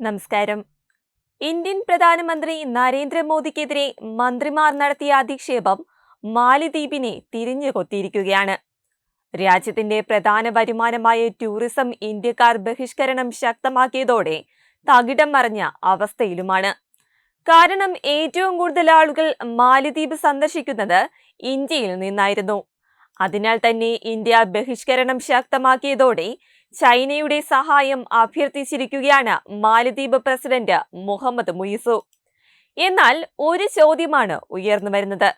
നമസ്കാരം. ഇന്ത്യൻ പ്രധാനമന്ത്രി നരേന്ദ്രമോദിക്കെതിരെ മന്ത്രിമാർ നടത്തിയ അധിക്ഷേപം മാലിദ്വീപിനെ തിരിഞ്ഞു കൊത്തിയിരിക്കുകയാണ് രാജ്യത്തിന്റെ പ്രധാന വരുമാനമായ ടൂറിസം ഇന്ത്യക്കാർ ബഹിഷ്കരണം ശക്തമാക്കിയതോടെ തകിടം മറിഞ്ഞ അവസ്ഥയിലുമാണ്. കാരണം ഏറ്റവും കൂടുതൽ ആളുകൾ മാലിദ്വീപ് സന്ദർശിക്കുന്നത് ഇന്ത്യയിൽ നിന്നായിരുന്നു. അതിനാൽ തന്നെ ഇന്ത്യ ബഹിഷ്കരണം ശക്തമാക്കിയതോടെ ചൈനയുടെ സഹായം അഭ്യർത്ഥിച്ചിരിക്കുകയാണ് മാലദ്വീപ് പ്രസിഡന്റ് മുഹമ്മദ് മുയിസു. എന്നാൽ ഒരു ചോദ്യമാണ് ഉയർന്നു വരുന്നത്.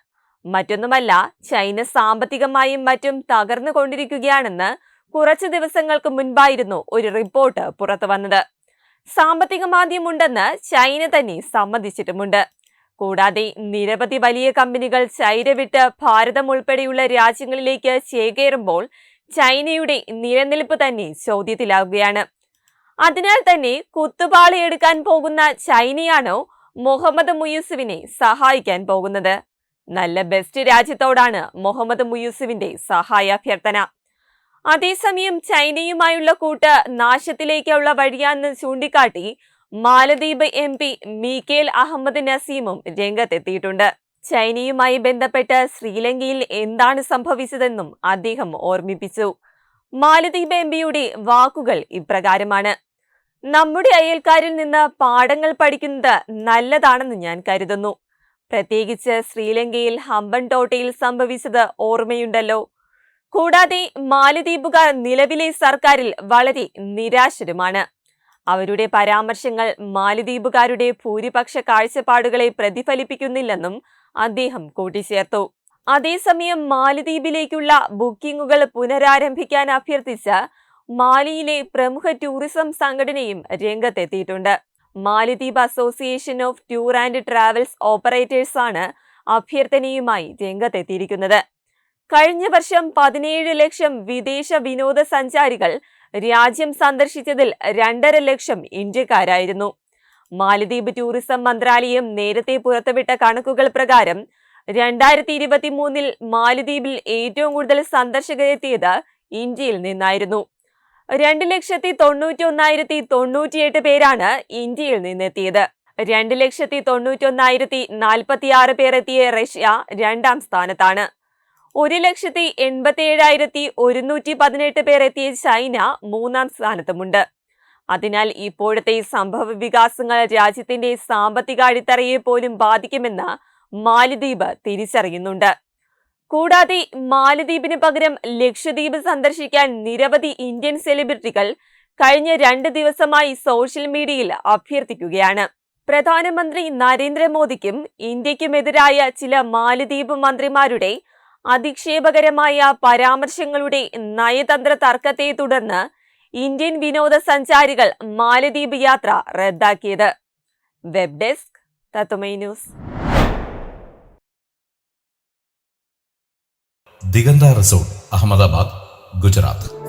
മറ്റൊന്നുമല്ല ചൈന സാമ്പത്തികമായും മറ്റും തകർന്നുകൊണ്ടിരിക്കുകയാണെന്ന് കുറച്ചു ദിവസങ്ങൾക്ക് മുൻപായിരുന്നു ഒരു റിപ്പോർട്ട് പുറത്തു വന്നത്. സാമ്പത്തിക മാന്ദ്യമുണ്ടെന്ന് ചൈന തന്നെ സമ്മതിച്ചിട്ടുമുണ്ട്. കൂടാതെ നിരവധി വലിയ കമ്പനികൾ ചൈന വിട്ട് ഭാരതം ഉൾപ്പെടെയുള്ള രാജ്യങ്ങളിലേക്ക് ചേക്കേറുമ്പോൾ ചൈനയുടെ നിലനിൽപ്പ് തന്നെ ചോദ്യത്തിലാവുകയാണ്. അതിനാൽ തന്നെ കുത്തുപാളിയെടുക്കാൻ പോകുന്ന ചൈനയാണോ മുഹമ്മദ് മുയൂസുവിനെ സഹായിക്കാൻ പോകുന്നത്? നല്ല ബെസ്റ്റ് രാജ്യത്തോടാണ് മുഹമ്മദ് മുയൂസുവിന്റെ സഹായാഭ്യർത്ഥന. അതേസമയം ചൈനയുമായുള്ള കൂട്ട് നാശത്തിലേക്കുള്ള വഴിയാണെന്ന് ചൂണ്ടിക്കാട്ടി മാലദ്വീപ് എം പി മീക്കേൽ അഹമ്മദ് നസീമും രംഗത്തെത്തിയിട്ടുണ്ട്. ചൈനയുമായി ബന്ധപ്പെട്ട് ശ്രീലങ്കയിൽ എന്താണ് സംഭവിച്ചതെന്നും അദ്ദേഹം ഓർമ്മിപ്പിച്ചു. മാലദ്വീപ് എം പിയുടെ വാക്കുകൾ ഇപ്രകാരമാണ്. നമ്മുടെ അയൽക്കാരിൽ നിന്ന് പാഠങ്ങൾ പഠിക്കുന്നത് നല്ലതാണെന്ന് ഞാൻ കരുതുന്നു. പ്രത്യേകിച്ച് ശ്രീലങ്കയിൽ ഹമ്പൻ ടോട്ടയിൽ സംഭവിച്ചത് ഓർമ്മയുണ്ടല്ലോ. കൂടാതെ മാലദ്വീപുകാർ നിലവിലെ സർക്കാരിൽ വളരെ നിരാശരുമാണ്. അവരുടെ പരാമർശങ്ങൾ മാലിദ്വീപുകാരുടെ ഭൂരിപക്ഷ കാഴ്ചപ്പാടുകളെ പ്രതിഫലിപ്പിക്കുന്നില്ലെന്നും അദ്ദേഹം കൂട്ടിച്ചേർത്തു. അതേസമയം മാലിദ്വീപിലേക്കുള്ള ബുക്കിംഗുകൾ പുനരാരംഭിക്കാൻ അഭ്യർത്ഥിച്ച് മാലിയിലെ പ്രമുഖ ടൂറിസം സംഘടനയും രംഗത്തെത്തിയിട്ടുണ്ട്. മാലിദ്വീപ് association of tour and travels ഓപ്പറേറ്റേഴ്സാണ് അഭ്യർത്ഥനയുമായി രംഗത്തെത്തിയിരിക്കുന്നത്. കഴിഞ്ഞ വർഷം പതിനേഴ് ലക്ഷം വിദേശ വിനോദസഞ്ചാരികൾ രാജ്യം സന്ദർശിച്ചതിൽ രണ്ടര ലക്ഷം ഇന്ത്യക്കാരായിരുന്നു. മാലദ്വീപ് ടൂറിസം മന്ത്രാലയം നേരത്തെ പുറത്തുവിട്ട കണക്കുകൾ പ്രകാരം രണ്ടായിരത്തി ഇരുപത്തി മൂന്നിൽ മാലദ്വീപിൽ ഏറ്റവും കൂടുതൽ സന്ദർശകരെത്തിയത് ഇന്ത്യയിൽ നിന്നായിരുന്നു. രണ്ട് ലക്ഷത്തി തൊണ്ണൂറ്റി ഒന്നായിരത്തി തൊണ്ണൂറ്റിയെട്ട് പേരാണ് ഇന്ത്യയിൽ നിന്നെത്തിയത്. രണ്ട് ലക്ഷത്തി തൊണ്ണൂറ്റി ഒന്നായിരത്തി നാൽപ്പത്തിയാറ് പേർ എത്തിയ റഷ്യ രണ്ടാം സ്ഥാനത്താണ്. ഒരു ലക്ഷത്തി എൺപത്തി ഏഴായിരത്തി ഒരുന്നൂറ്റി പതിനെട്ട് പേർ എത്തിയ ചൈന മൂന്നാം സ്ഥാനത്തുമുണ്ട്. അതിനാൽ ഇപ്പോഴത്തെ സംഭവ വികാസങ്ങൾ രാജ്യത്തിന്റെ സാമ്പത്തിക അടിത്തറയെ പോലും ബാധിക്കുമെന്ന് മാലിദ്വീപ് തിരിച്ചറിയുന്നുണ്ട്. കൂടാതെ മാലദ്വീപിന് പകരം ലക്ഷദ്വീപ് സന്ദർശിക്കാൻ നിരവധി ഇന്ത്യൻ സെലിബ്രിറ്റികൾ കഴിഞ്ഞ രണ്ട് ദിവസമായി സോഷ്യൽ മീഡിയയിൽ അഭ്യർത്ഥിക്കുകയാണ്. പ്രധാനമന്ത്രി നരേന്ദ്രമോദിക്കും ഇന്ത്യക്കുമെതിരായ ചില മാലദ്വീപ് മന്ത്രിമാരുടെ അധിക്ഷേപകരമായ പരാമർശങ്ങളുടെ നയതന്ത്ര തർക്കത്തെ തുടർന്ന് ഇന്ത്യൻ വിനോദസഞ്ചാരികൾ മാലദ്വീപ് യാത്ര റദ്ദാക്കിയത്. വെബ് ഡെസ്ക് തത്തുമൈ ന്യൂസ്. ദിഗന്ത റിസോർട്ട് അഹമ്മദാബാദ് ഗുജറാത്ത്.